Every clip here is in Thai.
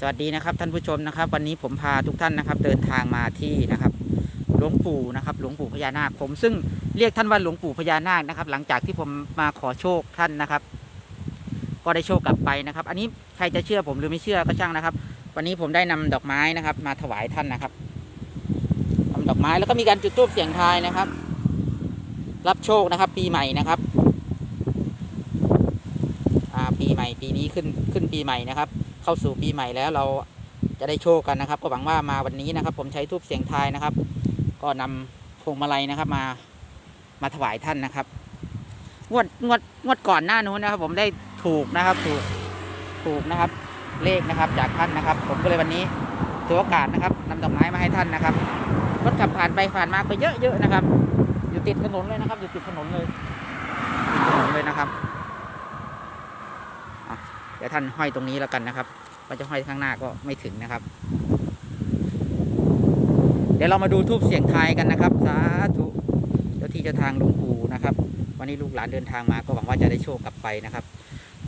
สวัสดีนะครับท่านผู้ชมนะครับ วันนี้ผมพาทุกท่านนะครับ เดินทางมาที่นะครับหลวงปู่นะครับ หลวงปู่พญานาค ผมซึ่งเรียกท่านว่าหลวงปู่พญานาคนะครับ หลังจากที่ผมมาขอโชคท่านนะครับ ก็ได้โชคกลับไปนะครับ อันนี้ใครจะเชื่อผมหรือไม่เชื่อก็ช่างนะครับ วันนี้ผมได้นำดอกไม้นะครับ มาถวายท่านนะครับนำดอกไม้แล้วก็มีการจุดธูปเสียงทายนะครับ รับโชคนะครับ ปีใหม่นะครับปีใหม่ปีนี้ขึ้นขึ้นปีใหม่นะครับ เข้าสู่ปีใหม่แล้วเราจะได้โชคกันนะครับ ก็หวังว่ามาวันนี้นะครับ ผมใช้ทูบเสียงทายนะครับ ก็นำพวงมาลัยนะครับ มามาถวายท่านนะครับ งวดงวดงวดก่อนหน้านู้นนะครับ ผมได้ถูกนะครับ ถูกถูกนะครับ เลขนะครับจากท่านนะครับ ผมก็เลยวันนี้ถือโอกาสนะครับนำดอกไม้มาให้ท่านนะครับรถขับผ่านไปผ่านมาก็เยอะๆนะครับ อยู่ติดถนนเลยนะครับ อยู่ติดถนนเลยติดถนนเลยนะครับ เดี๋ยวท่านห้อยตรงนี้แล้วกันนะครับว่าจะห้อยข้างหน้าก็ไม่ถึงนะครับ เดี๋ยวเรามาดูทูบเสียงทายกันนะครับ สาธุเจ้าที่เจ้าทางหลวงปู่นะครับ วันนี้ลูกหลานเดินทางมาก็หวังว่าจะได้โชคกลับไปนะครับ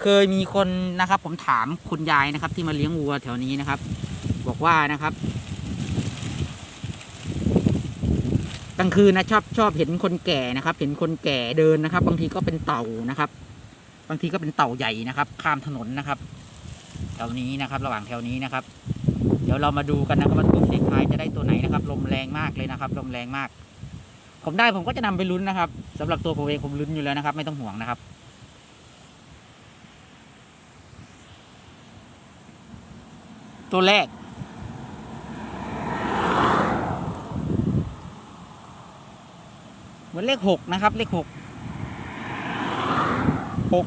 เคยมีคนนะครับ ผมถามคุณยายนะครับ ที่มาเลี้ยงวัวแถวนี้นะครับ บอกว่านะครับกลางคืนนะชอบชอบเห็นคนแก่นะครับ เห็นคนแก่เดินนะครับ บางทีก็เป็นเต่านะครับ บางทีก็เป็นเต่าใหญ่นะครับ ข้ามถนนนะครับแถวนี้นะครับ ระหว่างแถวนี้นะครับ เดี๋ยวเรามาดูกันนะครับว่าทูบเสียงทายจะได้ตัวไหนนะครับ ลมแรงมากเลยนะครับ ลมแรงมาก ผมได้ผมก็จะนำไปลุ้นนะครับสำหรับตัวผมเองผมลุ้นอยู่แล้วนะครับ ไม่ต้องห่วงนะครับตัวแรก เหมือนเลขหกนะครับ เลขหก หก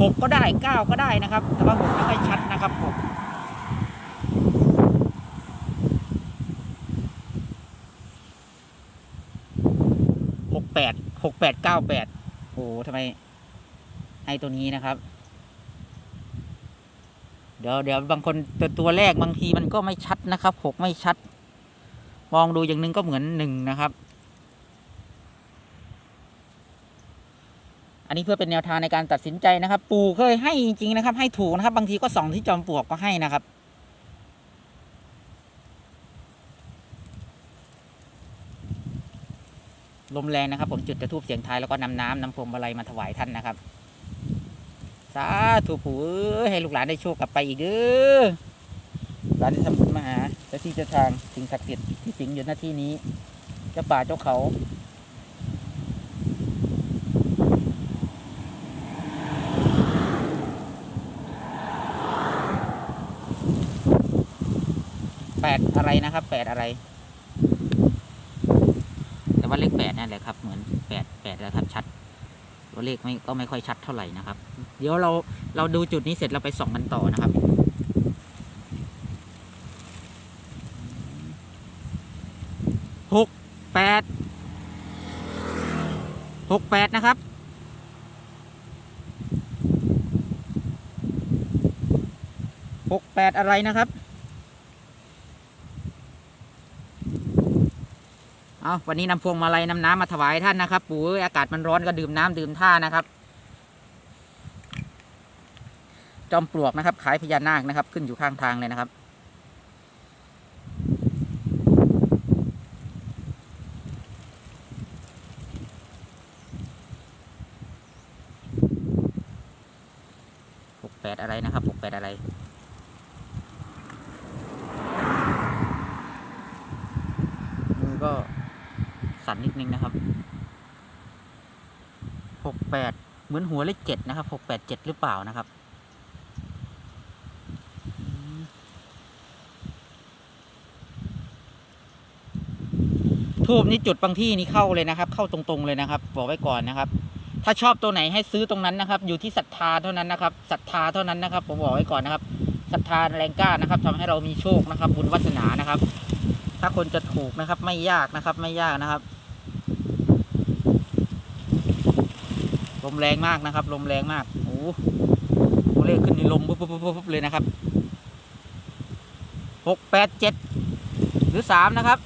หกก็ได้เก้าก็ได้นะครับ แต่ว่าหกไม่ค่อยชัดนะครับหกหกแปดหกแปดเก้าแปดโอ้ทำไมให้ตัวนี้นะครับ เดี๋ยวเดี๋ยวบางคนตัวตัวแรกบางทีมันก็ไม่ชัดนะครับหกไม่ชัด มองดูอย่างหนึ่งก็เหมือนหนึ่งนะครับ อันนี้เพื่อเป็นแนวทางในการตัดสินใจนะครับ ปู่เคยให้จริงๆนะครับ ให้ถูกนะครับ บางทีก็สองที่จอมปลวกก็ให้นะครับ ลมแรงนะครับ ผมจุดกระทูบเสียงทายแล้วก็นำน้ำน้ำพรมอะไรมาถวายท่านนะครับสาธุปู่ให้ลูกหลานได้โชคกลับไปอีกเด้อหลานที่ทำบุญมาหาเจ้าที่เจ้าทางสิ่งศักดิ์สิทธิ์ที่สิงอยู่หน้าที่นี้เจ้าป่าเจ้าเขา แปดอะไรนะครับแปดอะไร แต่ว่าเลขแปดนั่นแหละครับ เหมือนแปดแปดแล้วครับชัดตัวเลขไม่ก็ไม่ค่อยชัดเท่าไหร่นะครับ เดี๋ยวเราเราดูจุดนี้เสร็จเราไปส่องกันต่อนะครับหกแปดหกแปดนะครับหกแปดอะไรนะครับ เอาวันนี้นำพวงมาลัยนำน้ำมาถวายท่านนะครับ ปู่อากาศมันร้อนก็ดื่มน้ำดื่มท่านะครับ จอมปลวกนะครับขายพญานาคนะครับ ขึ้นอยู่ข้างทางเลยนะครับหกแปดอะไรนะครับหกแปดอะไรก็ สั่นนิดนึงนะครับหกแปดเหมือนหัวเลขเจ็ดนะครับหกแปดเจ็ดหรือเปล่านะครับทูบนี้จุดบางที่นี่เข้าเลยนะครับ เข้าตรงๆเลยนะครับ บอกไว้ก่อนนะครับ ถ้าชอบตัวไหนให้ซื้อตรงนั้นนะครับ อยู่ที่ศรัทธาเท่านั้นนะครับศรัทธาเท่านั้นนะครับ ผมบอกไว้ก่อนนะครับศรัทธาแรงกล้านะครับทำให้เรามีโชคนะครับ บุญวาสนานะครับ ถ้าคนจะถูกนะครับ ไม่ยากนะครับ ไม่ยากนะครับ มแรงมากนะครับ ลมแรงมากโอ้โหเลขขึ้นในลมปุ๊บปุ๊บปุ๊บเลยนะครับหกแปดเจ็ดหรือสามนะครับ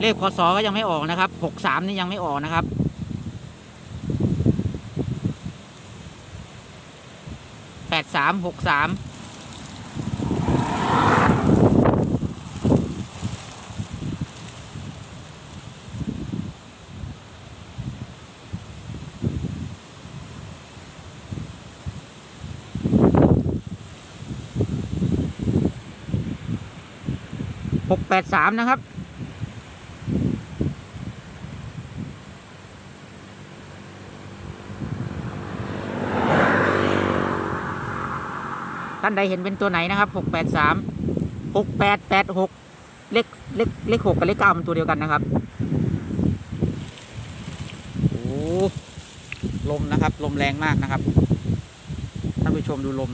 เลขคอสอก็ยังไม่ออกนะครับหกสามนี่ยังไม่ออกนะครับ ดสามหกสามหกแปดสามนะครับานใดเห็นเป็นตัวไหนนะครับหกแปดสามหกแปดแปดหกเลขเลขเลขหกกับเลขเก้ามันตัวเดียวกันนะครับโอ้ลมนะครับ ลมแรงมากนะครับท่านผู้ชมดูลม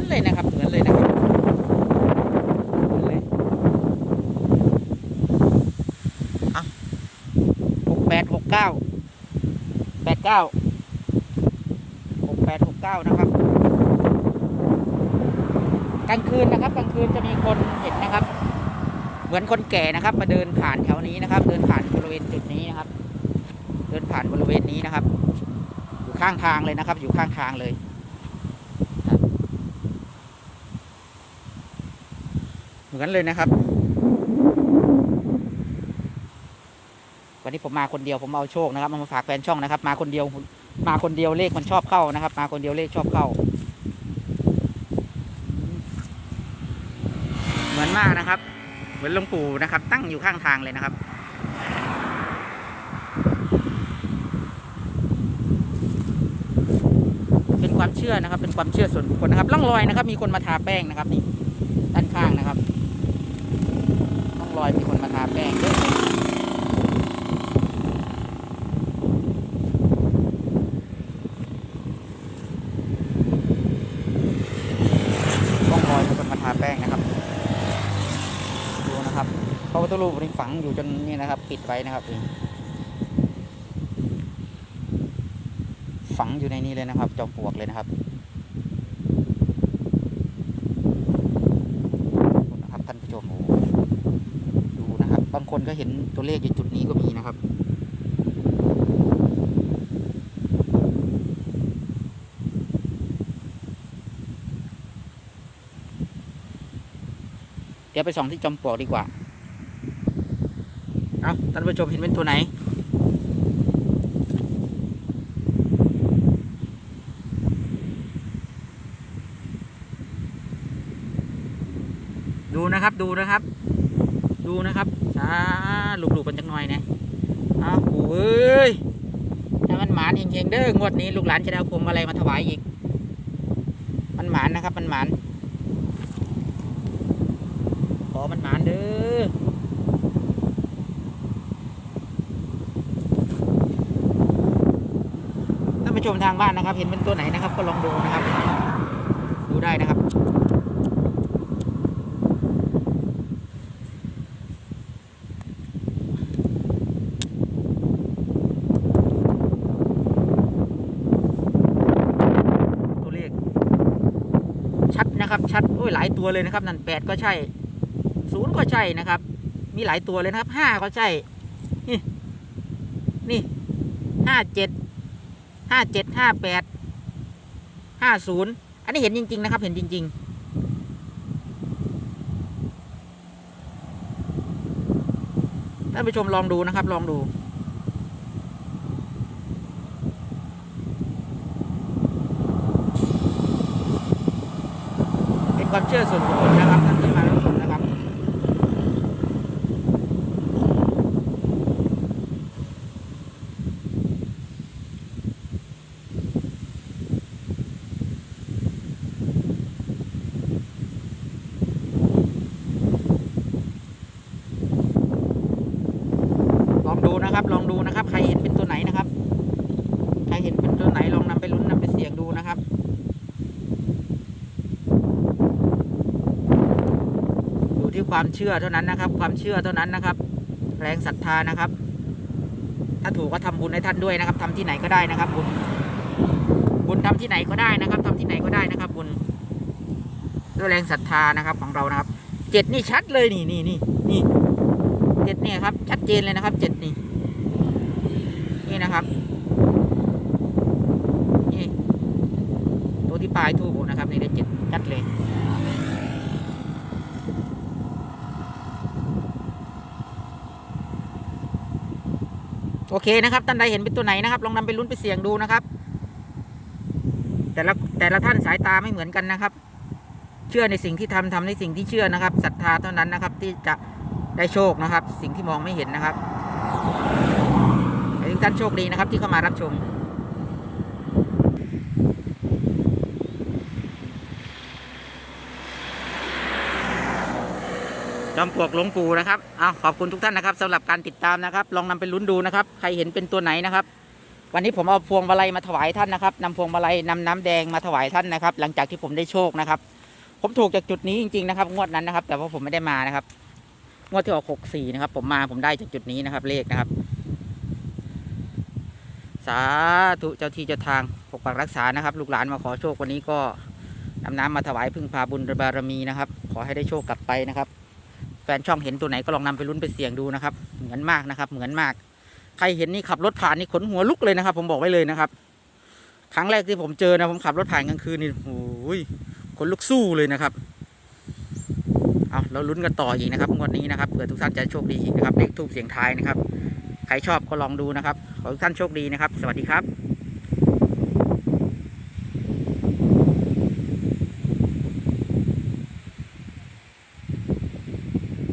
อนเลยนะครับ เหมือนเลยนะครับเหมือนเลยอะหกแปดหกเก้าแปดเก้าหกแปดหกเก้านะครับ กลางคืนนะครับ กลางคืนจะมีคนเห็นนะครับ เหมือนคนแก่นะครับ มาเดินผ่านแถวนี้นะครับ เดินผ่านบริเวณจุดนี้นะครับ เดินผ่านบริเวณนี้นะครับ อยู่ข้างทางเลยนะครับ อยู่ข้างทางเลยเหมือนเลยนะครับ วันนี้ผมมาคนเดียวผมเอาโชคนะครับมาฝากแฟนช่องนะครับ มาคนเดียวมาคนเดียวเลขมันชอบเข้านะครับ มาคนเดียวเลขชอบเข้า เหมือนมากนะครับ เหมือนหลวงปู่นะครับ ตั้งอยู่ข้างทางเลยนะครับเป็นความเชื่อนะครับ เป็นความเชื่อส่วนบุคคลนะครับร่องรอยนะครับ มีคนมาทาแป้งนะครับนี่ด้านข้างนะครับร่องรอยมีคนมาทาแป้งเยอะเลยร่องรอยมีคนมาทาแป้งนะครับ ดูนะครับ พุทธรูปนี่ฝังอยู่จนนี่นะครับ ปิดไว้นะครับฝังอยู่ในนี้เลยนะครับจอมปลวกเลยนะครับนะครับท่านผู้ชมดูนะครับ บางคนก็เห็นตัวเลขอยู่จุดนี้ก็มีนะครับเดี๋ยวไปส่องที่จอมปลวกดีกว่า เอาท่านผู้ชมเห็นเป็นตัวไหน ดูนะครับดูนะครับ ดูนะครับช้าลูกๆกันจังหน่อยนะอ้าวโอ้ยถ้ามันหมานเฮงๆเด้องวดนี้ลูกหลานจะได้เอาพวงมาลัยมาถวายอีก มันหมานนะครับ มันหมานขอมันหมานเด้อ ท่าน ผู้ชมทางบ้านนะครับ เห็นเป็นตัวไหนนะครับ ก็ลองดูนะครับ ดูได้นะครับตัวเลขชัดนะครับชัดโอ้ยหลายตัวเลยนะครับ นั่นแปดก็ใช่ศูนย์ก็ใช่นะครับ มีหลายตัวเลยนะครับห้าก็ใช่ นี่นี่ห้าเจ็ด ห้าเจ็ดห้าแปดห้าศูนย์อันนี้เห็นจริง ๆ นะครับ เห็นจริง ๆท่านผู้ชมลองดูนะครับ ลองดู เป็นความเชื่อส่วนบุคคลนะครับท่านที่มารับชมนะครับ ลอง ดูนะครับ ลองดูนะครับ ใครเห็นเป็นตัวไหนนะครับ ใครเห็นเป็นตัวไหนลองนำไปลุ้นนำไปเสี่ยงดูนะครับอยู่ที่ความเชื่อเท่านั้นนะครับ ความเชื่อเท่านั้นนะครับ แรงศรัทธานะครับ ถ้าถูกก็ทำบุญให้ท่านด้วยนะครับทำที่ไหนก็ได้นะครับบุญบุญทำที่ไหนก็ได้นะครับทำที่ไหนก็ได้นะครับ บุญด้วยแรงศรัทธานะครับของเรานะครับเจ็ดนี่ชัดเลยนี่นี่นี่นี่ จ็ดเนี่ยครับ ชัดเจนเลยนะครับเจ็ดนี่ นี่นะครับ นี่ ตัวที่ปลายทูบนะครับนี่ได้เจ็ดชัดเลยโอเคนะครับท่านใดเห็นเป็นตัวไหนนะครับ ลองนำไปลุ้นไปเสี่ยงดูนะครับ แต่ละแต่ละท่านสายตาไม่เหมือนกันนะครับ เชื่อในสิ่งที่ทำทำในสิ่งที่เชื่อนะครับศรัทธาเท่านั้นนะครับ ที่จะ ได้โชคนะครับ สิ่งที่มองไม่เห็นนะครับขอให้ทุกท่านโชคดีนะครับ ที่เข้ามารับชมจอมปลวกหลวงปู่นะครับเอาขอบคุณทุกท่านนะครับสำหรับการติดตามนะครับ ลองนำไปลุ้นดูนะครับ ใครเห็นเป็นตัวไหนนะครับ วันนี้ผมเอาพวงมาลัยมาถวายท่านนะครับนำพวงมาลัยนำน้ำแดงมาถวายท่านนะครับ หลังจากที่ผมได้โชคนะครับ ผมถูกจากจุดนี้จริงๆนะครับ งวดนั้นนะครับ แต่ว่าผมไม่ได้มานะครับ งวดที่ออกหกสี่นะครับ ผมมาผมได้จากจุดนี้นะครับ เลขนะครับ สาธุเจ้าที่เจ้าทางปกปักรักษานะครับ ลูกหลานมาขอโชควันนี้ก็นำน้ำมาถวายพึ่งพาบุญบารมีนะครับ ขอให้ได้โชคกลับไปนะครับ แฟนช่องเห็นตัวไหนก็ลองนำไปลุ้นไปเสี่ยงดูนะครับ เหมือนมากนะครับ เหมือนมาก ใครเห็นนี่ขับรถผ่านนี่ขนหัวลุกเลยนะครับ ผมบอกไว้เลยนะครับ ครั้งแรกที่ผมเจอนะผมขับรถผ่านกลางคืนนี่โอ้ยขนลุกสู้เลยนะครับ เอาเราลุ้นกันต่ออีกนะครับงวดนี้นะครับเผื่อทุกท่านจะโชคดีอีกนะครับเลขทูบเสียงทายนะครับ ใครชอบก็ลองดูนะครับ ขอทุกท่านโชคดีนะครับ สวัสดีครับ